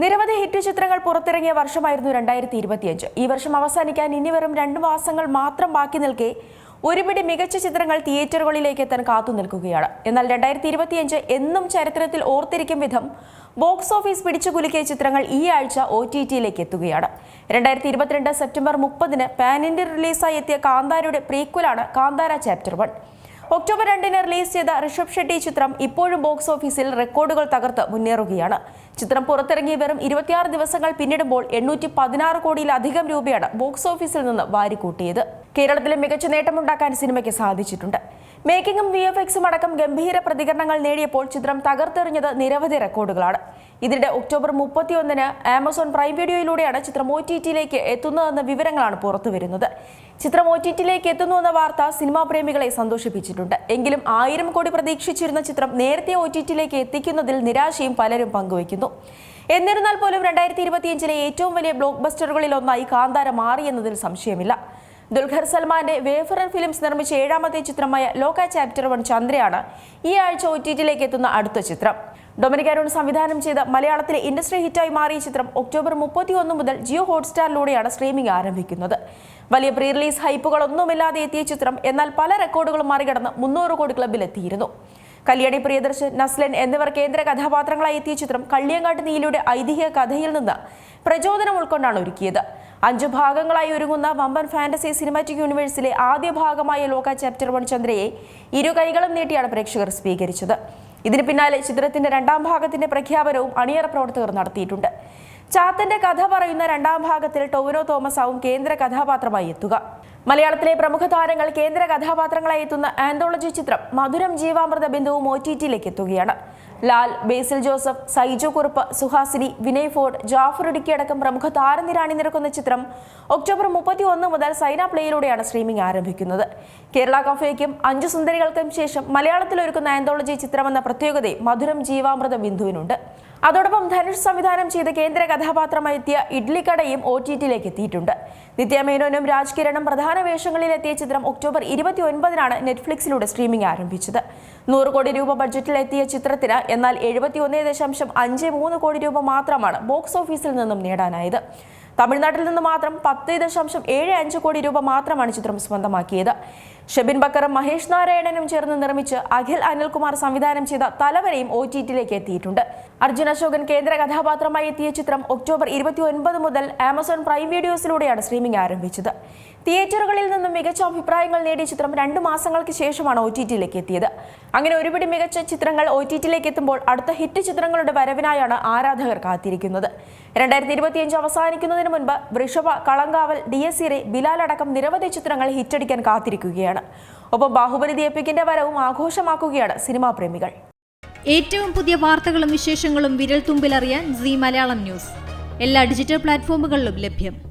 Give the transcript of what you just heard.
നിരവധി ഹിറ്റ് ചിത്രങ്ങൾ പുറത്തിറങ്ങിയ വർഷമായിരുന്നു രണ്ടായിരത്തി ഇരുപത്തിയഞ്ച് ഈ വർഷം അവസാനിക്കാൻ ഇനി വെറും രണ്ട് മാസങ്ങൾ മാത്രം ബാക്കി നിൽക്കെ ഒരുപിടി മികച്ച ചിത്രങ്ങൾ തിയേറ്ററുകളിലേക്ക് എത്താൻ കാത്തു നിൽക്കുകയാണ്. എന്നാൽ രണ്ടായിരത്തി ഇരുപത്തിയഞ്ച് എന്നും ചരിത്രത്തിൽ ഓർത്തിരിക്കും വിധം ബോക്സ് ഓഫീസ് പിടിച്ചു കുലുക്കിയ ചിത്രങ്ങൾ ഈ ആഴ്ച ഒ ടി ടിയിലേക്ക് എത്തുകയാണ്. രണ്ടായിരത്തി ഇരുപത്തിരണ്ട് സെപ്റ്റംബർ മുപ്പതിന് പാൻ ഇന്ത്യ റിലീസായി എത്തിയ കാന്താരയുടെ പ്രീക്വലാണ് കാന്താര ചാപ്റ്റർ വൺ ഒക്ടോബർ രണ്ടിന് റിലീസ് ചെയ്ത ഋഷഭ് ഷെട്ടി ചിത്രം ഇപ്പോഴും ബോക്സ് ഓഫീസിൽ റെക്കോർഡുകൾ തകർത്ത് മുന്നേറുകയാണ്. ചിത്രം പുറത്തിറങ്ങി വെറും ഇരുപത്തിയാറ് ദിവസങ്ങൾ പിന്നിടുമ്പോൾ എണ്ണൂറ്റി പതിനാറ് കോടിയിലധികം രൂപയാണ് ബോക്സ് ഓഫീസിൽ നിന്ന് വാരിക്കൂട്ടിയത്. കേരളത്തിലെ മികച്ച നേട്ടമുണ്ടാക്കാൻ സിനിമയ്ക്ക് സാധിച്ചിട്ടുണ്ട്. മേക്കിംഗും വി എഫ് എക്സും അടക്കം ഗംഭീര പ്രതികരണങ്ങൾ നേടിയപ്പോൾ ചിത്രം തകർത്തെറിഞ്ഞത് നിരവധി റെക്കോർഡുകളാണ്. ഇതിനിടെ ഒക്ടോബർ മുപ്പത്തിയൊന്നിന് ആമസോൺ പ്രൈം വീഡിയോയിലൂടെയാണ് ചിത്രം ഒ ടി ടിയിലേക്ക് എത്തുന്നതെന്ന വിവരങ്ങളാണ് പുറത്തുവരുന്നത് ചിത്രം ഒ ടി ടിയിലേക്ക് എത്തുന്നുവെന്ന വാർത്ത സിനിമാ പ്രേമികളെ സന്തോഷിപ്പിച്ചിട്ടുണ്ട്. എങ്കിലും ആയിരം കോടി പ്രതീക്ഷിച്ചിരുന്ന ചിത്രം നേരത്തെ ഒ ടി ടിയിലേക്ക് എത്തിക്കുന്നതിൽ നിരാശയും പലരും പങ്കുവയ്ക്കുന്നു. എന്നിരുന്നാൽ പോലും രണ്ടായിരത്തി ഇരുപത്തിയഞ്ചിലെ ഏറ്റവും വലിയ ബ്ലോക്ക് ബസ്റ്ററുകളിൽ ഒന്നായി കാന്താര മാറിയെന്നതിൽ സംശയമില്ല. ദുൽഖർ സൽമാന്റെ വേഫറൻ ഫിലിംസ് നിർമ്മിച്ച ഏഴാമത്തെ ചിത്രമായ ലോക ചാപ്റ്റർ വൺ ചന്ദ്രയാണ് ഈ ആഴ്ച ഒ ടി ടിയിലേക്ക് എത്തുന്ന അടുത്ത ചിത്രം. ഡൊമിനിക് അരുൺ സംവിധാനം ചെയ്ത മലയാളത്തിലെ ഇൻഡസ്ട്രി ഹിറ്റായി മാറിയ ചിത്രം ഒക്ടോബർ മുപ്പത്തി ഒന്ന് മുതൽ ജിയോ ഹോട്ട്സ്റ്റാറിലൂടെയാണ് സ്ട്രീമിംഗ് ആരംഭിക്കുന്നത്. വലിയ പ്രീ റിലീസ് ഹൈപ്പുകളൊന്നുമില്ലാതെ എത്തിയ ചിത്രം എന്നാൽ പല റെക്കോർഡുകളും മറികടന്ന് മുന്നൂറ് കോടി ക്ലബിലെത്തിയിരുന്നു. കല്യാണി പ്രിയദർശൻ നസ്ലൻ എന്നിവർ കേന്ദ്ര കഥാപാത്രങ്ങളായി എത്തിയ ചിത്രം കള്ളിയങ്കാട്ട് നീലിയുടെ ഐതിഹ്യ കഥയിൽ നിന്ന് പ്രചോദനം ഉൾക്കൊണ്ടാണ് ഒരുക്കിയത്. അഞ്ചു ഭാഗങ്ങളായി ഒരുങ്ങുന്ന വമ്പൻ ഫാന്റസി സിനിമാറ്റിക് യൂണിവേഴ്സിലെ ആദ്യ ഭാഗമായ ലോക ചാപ്റ്റർ വൺ ചന്ദ്രയെ ഇരു കൈകളും നീട്ടിയാണ് പ്രേക്ഷകർ സ്വീകരിച്ചത്. ഇതിന് പിന്നാലെ ചിത്രത്തിന്റെ രണ്ടാം ഭാഗത്തിന്റെ പ്രഖ്യാപനവും അണിയറ പ്രവർത്തകർ നടത്തിയിട്ടുണ്ട്. ചാത്തന്റെ കഥ പറയുന്ന രണ്ടാം ഭാഗത്തിൽ ടൊവിനോ തോമസാവും കേന്ദ്ര കഥാപാത്രമായി എത്തുക. മലയാളത്തിലെ പ്രമുഖ താരങ്ങൾ കേന്ദ്ര കഥാപാത്രങ്ങളായി എത്തുന്ന ആന്തോളജി ചിത്രം മധുരം ജീവാമൃത ബിന്ദുവും ഒ ടി ടിയിലേക്ക് എത്തുകയാണ്. ലാൽ ബേസിൽ ജോസഫ് സൈജു കുറുപ്പ് സുഹാസിനി വിനയ് ഫോർഡ് ജാഫർ ഇടുക്കി അടക്കം പ്രമുഖ താരനിര അണിനിരക്കുന്ന ചിത്രം ഒക്ടോബർ മുപ്പത്തി ഒന്ന് മുതൽ സൈന പ്ലേയിലൂടെയാണ് സ്ട്രീമിംഗ് ആരംഭിക്കുന്നത്. കേരള കഫേക്കും അഞ്ചു സുന്ദരികൾക്കും ശേഷം മലയാളത്തിൽ ഒരുക്കുന്ന ആന്തോളജി ചിത്രമെന്ന പ്രത്യേകതയും മധുരം ജീവാമൃത ബിന്ദുവിനുണ്ട്. അതോടൊപ്പം ധനുഷ് സംവിധാനം ചെയ്ത കേന്ദ്ര കഥാപാത്രമായി എത്തിയ ഇഡ്ലിക്കടയും ഒ ടി ടിയിലേക്ക് എത്തിയിട്ടുണ്ട്. നിത്യമേനോനും രാജ് കിരണും പ്രധാന വേഷങ്ങളിൽ എത്തിയ ചിത്രം ഒക്ടോബർ ഇരുപത്തി ഒൻപതിനാണ് നെറ്റ്ഫ്ലിക്സിലൂടെ സ്ട്രീമിംഗ് ആരംഭിച്ചത്. നൂറ് കോടി രൂപ ബഡ്ജറ്റിൽ എത്തിയ ചിത്രത്തിന് എന്നാൽ എഴുപത്തി ഒന്ന് ദശാംശം അഞ്ച് മൂന്ന് കോടി രൂപ മാത്രമാണ് ബോക്സ് ഓഫീസിൽ നിന്നും നേടാനായത്. തമിഴ്നാട്ടിൽ നിന്ന് മാത്രം പത്ത് ദശാംശം ഏഴ് അഞ്ച് കോടി രൂപ മാത്രമാണ് ചിത്രം സ്വന്തമാക്കിയത്. ഷെബിൻ ബക്കറും മഹേഷ് നാരായണനും ചേർന്ന് നിർമ്മിച്ച് അഖിൽ അനിൽകുമാർ സംവിധാനം ചെയ്ത തലവരെയും ഒ ടി ടിയിലേക്ക് എത്തിയിട്ടുണ്ട്. അർജുൻ അശോകൻ കേന്ദ്ര കഥാപാത്രമായി എത്തിയ ചിത്രം ഒക്ടോബർ ഇരുപത്തി ഒൻപത് മുതൽ ആമസോൺ പ്രൈം വീഡിയോസിലൂടെയാണ് സ്ട്രീമിംഗ് ആരംഭിച്ചത്. തിയേറ്ററുകളിൽ നിന്നും മികച്ച അഭിപ്രായങ്ങൾ നേടിയ ചിത്രം രണ്ടു മാസങ്ങൾക്ക് ശേഷമാണ് ഒ ടി ടിയിലേക്ക് എത്തിയത്. അങ്ങനെ ഒരുപിടി മികച്ച ചിത്രങ്ങൾ ഒ ടി ടിയിലേക്ക് എത്തുമ്പോൾ അടുത്ത ഹിറ്റ് ചിത്രങ്ങളുടെ വരവിനായാണ് ആരാധകർ കാത്തിരിക്കുന്നത്. രണ്ടായിരത്തി ഇരുപത്തിയഞ്ച് അവസാനിക്കുന്നതിന് മുൻപ് Vrusshabha Kalamkaval Dies Irae Bilal അടക്കം നിരവധി ചിത്രങ്ങൾ ഹിറ്റടിക്കാൻ കാത്തിരിക്കുകയാണ്. ഒപ്പം ബാഹുബലി ദീപിക്കിന്റെ വരവും ആഘോഷമാക്കുകയാണ് സിനിമാ പ്രേമികൾ. ഏറ്റവും പുതിയ വാർത്തകളും വിശേഷങ്ങളും വിരൽ തുമ്പിലറിയാൻ സി മലയാളം ന്യൂസ്. എല്ലാ ഡിജിറ്റൽ പ്ലാറ്റ്ഫോമുകളിലും ലഭ്യം.